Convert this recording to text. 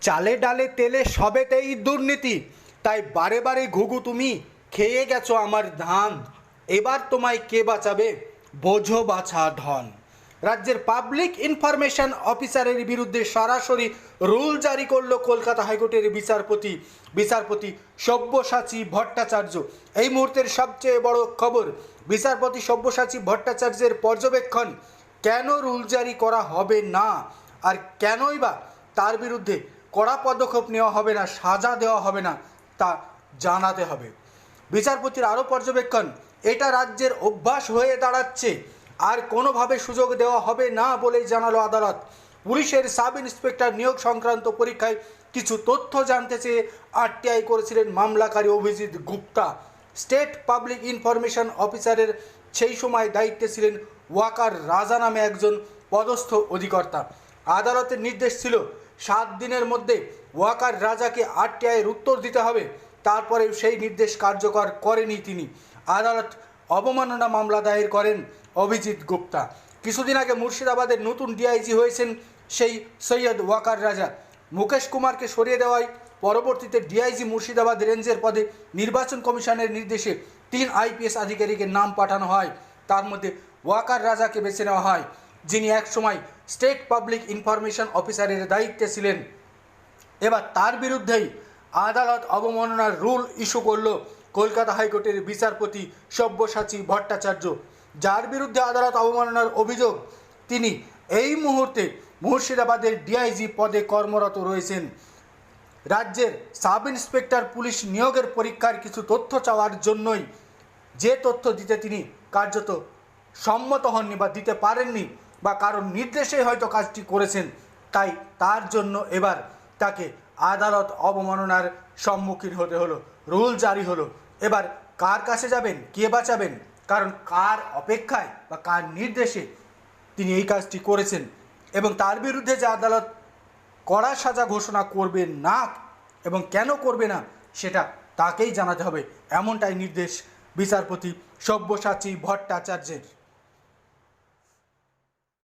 চালে ডালে তেলে সবেতেই দুর্নীতি। তাই বারে বারে ঘুঘু তুমি, খেয়ে গেছো আমার ধান। এবার তোমায় কে বাঁচাবে? বোঝো বাছা ধন। রাজ্যের পাবলিক ইনফরমেশন অফিসারের বিরুদ্ধে সরাসরি রুল জারি করল কলকাতা হাইকোর্টের বিচারপতি বিচারপতি সব্যসাচী ভট্টাচার্য। এই মুহূর্তের সবচেয়ে বড় খবর, বিচারপতি সব্যসাচী ভট্টাচার্যের পর্যবেক্ষণ। কেন রুল জারি করা হবে না? আর কেনই বা তার বিরুদ্ধে কড়া পদক্ষেপ নেওয়া হবে না, সাজা দেওয়া হবে না, তা জানাতে হবে। বিচারপতির আরও পর্যবেক্ষণ, এটা রাজ্যের অভ্যাস হয়ে দাঁড়াচ্ছে, আর কোনোভাবে সুযোগ দেওয়া হবে না বলেই জানালো আদালত। পুলিশের সাব ইন্সপেক্টর নিয়োগ সংক্রান্ত পরীক্ষায় কিছু তথ্য জানতে চেয়ে আরটিআই করেছিলেন মামলাকারী Abhijit Gupta. State public information অফিসারের সেই সময় দায়িত্বে ছিলেন ওয়াকার রাজা নামে একজন পদস্থ অধিকর্তা। আদালতের নির্দেশ ছিল সাত দিনের মধ্যে ওয়াকার রাজাকে আরটিআইয়ের উত্তর দিতে হবে। তারপরে সেই নির্দেশ কার্যকর করেনি তিনি। আদালত অবমাননা মামলা দায়ের করেন অভিজিৎ গুপ্তা। কিছুদিন আগে মুর্শিদাবাদের নতুন ডিআইজি হয়েছেন সেই সৈয়দ ওয়াকার রাজা। মুকেশ কুমারকে সরিয়ে দেওয়ায় পরবর্তীতে ডিআইজি মুর্শিদাবাদ রেঞ্জের পদে নির্বাচন কমিশনের নির্দেশে তিন আইপিএস আধিকারিকের নাম পাঠানো হয়। তার মধ্যে ওয়াকার রাজাকে বেছে নেওয়া হয়, যিনি একসময় স্টেট পাবলিক ইনফরমেশন অফিসারের দায়িত্বে ছিলেন। এবার তার বিরুদ্ধেই আদালত অবমাননার রুল ইস্যু করল কলকাতা হাইকোর্টের বিচারপতি সব্যসাচী ভট্টাচার্য। যার বিরুদ্ধে আদালত অবমাননার অভিযোগ, তিনি এই মুহূর্তে মুর্শিদাবাদের ডিআইজি পদে কর্মরত রয়েছেন। রাজ্যের সাব ইন্সপেক্টর পুলিশ নিয়োগের পরীক্ষার কিছু তথ্য চাওয়ার জন্যই যে তথ্য দিতে তিনি কার্যত সম্মত হননি বা দিতে পারেননি বা কারোর নির্দেশে হয়তো কাজটি করেছেন, তাই তার জন্য এবার তাকে আদালত অবমাননার সম্মুখীন হতে হলো, রুল জারি হলো। এবার কার কাছে যাবেন, কে বাঁচাবেন, কারণ কার অপেক্ষায় বা কার নির্দেশে তিনি এই কাজটি করেছেন এবং তার বিরুদ্ধে যে আদালত কড়া সাজা ঘোষণা করবে না এবং কেন করবে না, সেটা তাকেই জানাতে হবে। এমনটাই নির্দেশ বিচারপতি সব্যসাচী ভট্টাচার্যের।